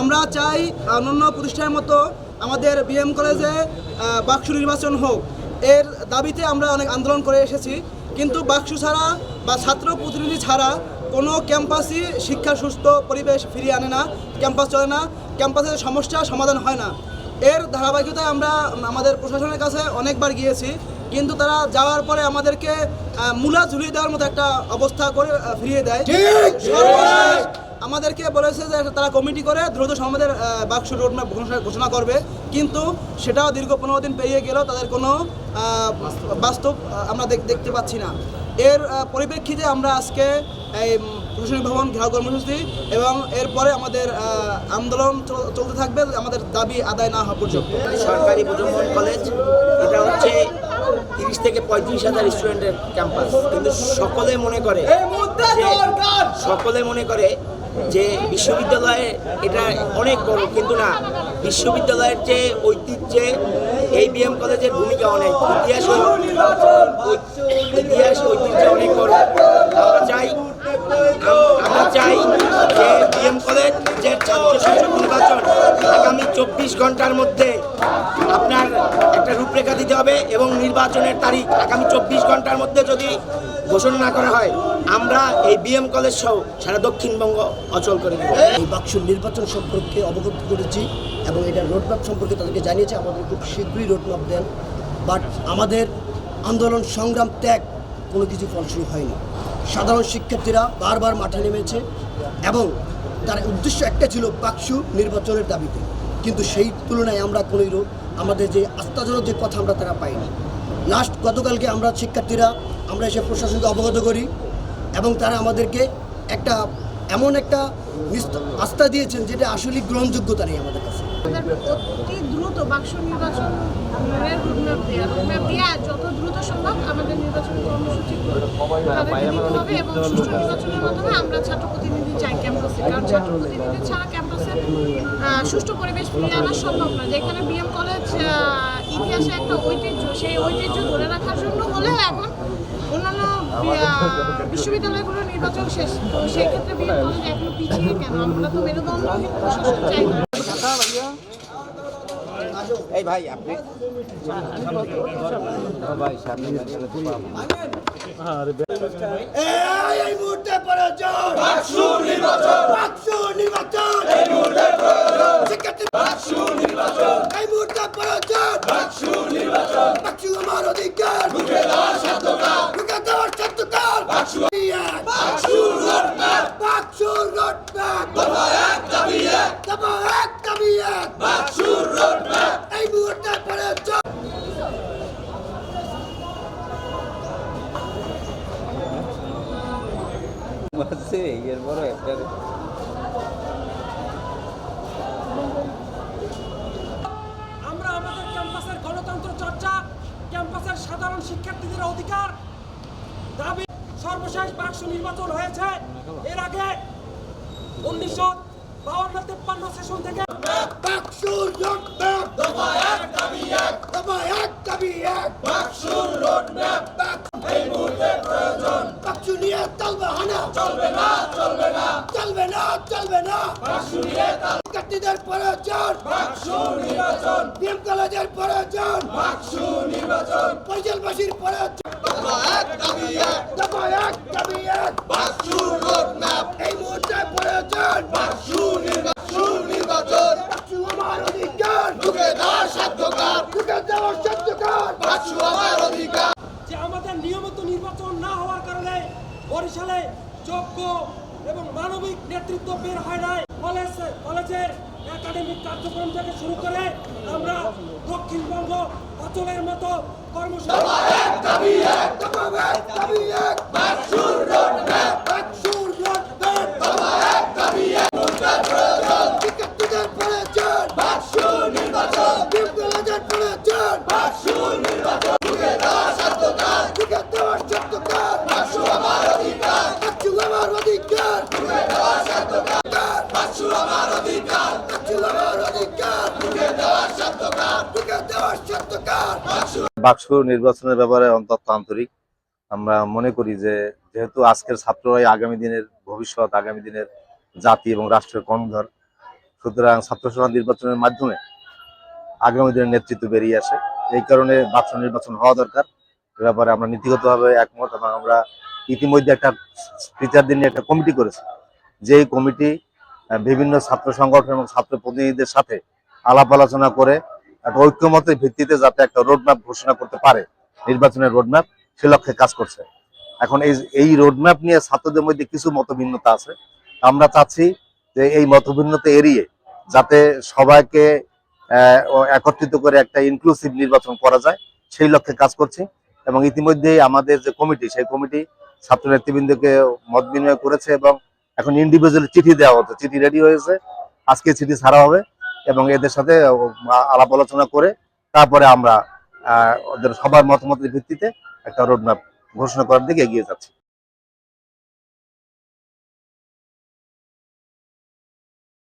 আমরা চাই অন্যান্য প্রতিষ্ঠানের মতো আমাদের বিএম কলেজে বাক্স নির্বাচন হোক। এর দাবিতে আমরা অনেক আন্দোলন করে এসেছি। কিন্তু বাক্স ছাড়া বা ছাত্র প্রতিনিধি ছাড়া কোনো ক্যাম্পাসই শিক্ষার সুস্থ পরিবেশ ফিরিয়ে আনে না ক্যাম্পাস চলে না ক্যাম্পাসের সমস্যা সমাধান হয় না। এর ধারাবাহিকতায় আমরা আমাদের প্রশাসনের কাছে অনেকবার গিয়েছি কিন্তু তারা যাওয়ার পরে আমাদেরকে মূলা ঝুলিয়ে দেওয়ার মতো একটা অবস্থা করে ফিরিয়ে দেয়। আমাদেরকে বলেছে যে তারা কমিটি করে দ্রুত সমাজের বাক্স রোডম্যাপ ঘোষণা ঘোষণা করবে। কিন্তু সেটাও দীর্ঘ পনেরো দিন পেরিয়ে গেলেও তাদের কোনো বাস্তব আমরা দেখ- দেখতে পাচ্ছি না। এর পরিপ্রেক্ষিতে আমরা আজকে এই প্রশাসনিক ভবন ঘেরাও কর্মসূচি এবং এরপরে আমাদের আন্দোলন চল- চলতে থাকবে আমাদের দাবি আদায় না হওয়া পর্যন্ত। সরকারি কলেজ এটা হচ্ছে তিরিশ থেকে পঁয়ত্রিশ হাজার স্টুডেন্টের ক্যাম্পাস। কিন্তু সকলে মনে করে যে সকলে মনে করে যে বিশ্ববিদ্যালয়ে এটা অনেক বড়, কিন্তু না, বিশ্ববিদ্যালয়ের যে ঐতিহ্যে এই বিএম কলেজের ভূমিকা অনেক, ইতিহাস ইতিহাস ঐতিহ্য অনেক বড়। আমরা চাই আমরা চাই যে বিএম কলেজ যে ছাত্র সংসদ নির্বাচন আগামী চব্বিশ ঘণ্টার মধ্যে আপনার রূপরেখা দিতে হবে এবং নির্বাচনের তারিখ আগামী চব্বিশ ঘণ্টার মধ্যে যদি ঘোষণা না করা হয়, আমরা এই বিএম কলেজ সহ সারা দক্ষিণবঙ্গ অচল করে দেব। এই বাক্স নির্বাচন সম্পর্কে অবগত করেছি এবং এটা রোডম্যাপ সম্পর্কে তাদেরকে জানিয়েছে। আমাদের খুব শীঘ্রই রোডম্যাপ দেন। বাট আমাদের আন্দোলন সংগ্রাম ত্যাগ কোনো কিছু ফলস্বরূপ হয়নি। সাধারণ শিক্ষার্থীরা বারবার মাঠে নেমেছে এবং তার উদ্দেশ্য একটা ছিল বাক্সু নির্বাচনের দাবিতে। কিন্তু সেই তুলনায় আমরা কোনোই রো- আমাদের যে আস্থাজনক যে কথা আমরা তারা পাইনি। লাস্ট গতকালকে আমরা শিক্ষার্থীরা, আমরা এসে প্রশাসনকে অবগত করি এবং তারা আমাদেরকে একটা, এমন একটা আস্থা দিয়েছেন যেটা আসলে গ্রহণযোগ্যতা নেই আমাদের কাছে। আমাদের নির্বাচন কর্মসূচি হবে এবং সুষ্ঠু নির্বাচনের মাধ্যমে আমরা ছাত্র প্রতিনিধি চাই ক্যাম্পাসে। কারণ ছাত্র প্রতিনিধি ছাড়া ক্যাম্পাসে সুষ্ঠু পরিবেশ ফিরিয়ে আনা সম্ভব না। যেখানে বিএম কলেজ ইতিহাসে একটা ঐতিহ্য সেই ঐতিহ্য ধরে রাখার জন্য হলেও এখন অন্যান্য বিশ্ববিদ্যালয়গুলো নির্বাচন শেষ। তো সেই ক্ষেত্রে বিএম কলেজ এখনও পিছিয়ে কেন? আমরা তো মেরুদণ্ডহীন প্রশাসন চাই না। এই ভাই আপনি? এই মুহূর্তে প্রয়োজন বাক্সু নির্বাচন। বাক্সু নির্বাচন। এই মুহূর্তে প্রয়োজন। শিক্ষার্থী বাক্সু নির্বাচন। এই মুহূর্তে প্রয়োজন। বাক্সু নির্বাচন। বাক্সু আমার অধিকার। ঢুকে দেওয়ার সাধ্যকার ঢুকে দেওয়ার সাধ্যকার বাক্সু বাক্সু রোডম্যাপ। বাক্সু রোডম্যাপ। দফা এক দাবি এক। দফা এক দাবি এক। বাক্সু রোডম্যাপ। আছে এর বড় একটা আমরা আমাদের ক্যাম্পাসের গণতন্ত্র চর্চা ক্যাম্পাসের সাধারণ শিক্ষার্থীদের অধিকার দাবি সর্বশেষ বাক্স নির্বাচন হয়েছে। এর আগে উনিশশো বাউন্ন তেপ্পান্ন সেশন থেকে বাক্সুর রোডম্যাপ দফা এক দাবি এক। দফা এক দাবি এক। বাক্সুর রোডম্যাপ এই মুহূর্তে প্রয়োজন বাক্সু নিয়ে চলবে হানা। চলবে না চলবে না। চলবে না চলবে না। শিক্ষার্থীদের প্রয়োজন। বাক্সু নির্বাচন বিএম কলেজের প্রয়োজন। বাক্সু নির্বাচন পৈজলবাসীর প্রয়োজন। এই মুহূর্তে প্রয়োজন। নির্বাচন। নির্বাচন আমার অধিকার। ঢুকে দেওয়ার সাধ্যকার। ঢুকে দেওয়ার সাধ্যকার। আমার অধিকার। যে আমাদের নিয়মিত নির্বাচন না হওয়ার কারণে বরিশালে যোগ্য এবং মানবিক নেতৃত্ব বের হয় নাই। কলেজ কলেজের একাডেমিক কার্যক্রম থেকে শুরু করে আমরা দক্ষিণবঙ্গ অচলের মতো কর্মসূচি দফা এক দাবি এক বাক্সুর রোডম্যাপ বাক্সুর রোডম্যাপ দফা এক দাবি এক মুদ্রার প্রয়োজন শিক্ষার্থীদের প্রয়োজন বাক্সু নির্বাচন বিপ্লবের প্রয়োজন বাক্সু নির্বাচন ঢুকে দেওয়ার সাধ্যকার ঢুকে দেওয়ার সাধ্যকার বাক্সু আমার অধিকার বাক্সু আমার অধিকার ঢুকে দেওয়ার সাধ্যকার বাক্সু আমার অধিকার বাক্সু আমার অধিকার ঢুকে দেওয়ার সাধ্যকার ঢুকে দেওয়ার সাধ্যকার বাক্সু নির্বাচনের ব্যাপারে অন্তত আন্তরিক। আমরা মনে করি যে, যেহেতু আজকের ছাত্ররাই আগামী দিনের ভবিষ্যৎ, আগামী দিনের জাতি এবং রাষ্ট্রের কর্ণধর, সুতরাং ছাত্র সভা নির্বাচনের মাধ্যমে আগামী দিনের নেতৃত্ব বেরিয়ে আসে। এই কারণে বাক্স নির্বাচন হওয়া দরকার। এ ব্যাপারে আমরা নীতিগতভাবে একমত এবং আমরা ইতিমধ্যে একটা টিচারদের নিয়ে একটা কমিটি করেছি। যেই কমিটি বিভিন্ন ছাত্র সংগঠন এবং ছাত্র প্রতিনিধিদের সাথে আলাপ আলোচনা করে একটা ঐক্যমতের ভিত্তিতে যাতে একটা রোডম্যাপ ঘোষণা করতে পারে, নির্বাচনের রোডম্যাপ সে লক্ষ্যে কাজ করছে। এখন এই এই রোডম্যাপ নিয়ে ছাত্রদের মধ্যে কিছু মতভিন্নতা আছে। আমরা চাচ্ছি যে এই মতভিন্নতা এড়িয়ে যাতে সবাইকে একত্রিত করে একটা ইনক্লুসিভ নির্বাচন করা যায়, সেই লক্ষ্যে কাজ করছি। এবং ইতিমধ্যেই আমাদের যে কমিটি, সেই কমিটি ছাত্র নেতৃবৃন্দকে মত বিনিময় করেছে এবং এখন ইন্ডিভিজুয়ালি চিঠি দেওয়া হতো চিঠি রেডি হয়েছে। আজকে চিঠি ছাড়া হবে। এবং এদের সাথে আলাপ আলোচনা করে তারপরে আমরা ওদের সবার মতামতের ভিত্তিতে একটা রোডম্যাপ ঘোষণা করার দিকে এগিয়ে যাচ্ছি।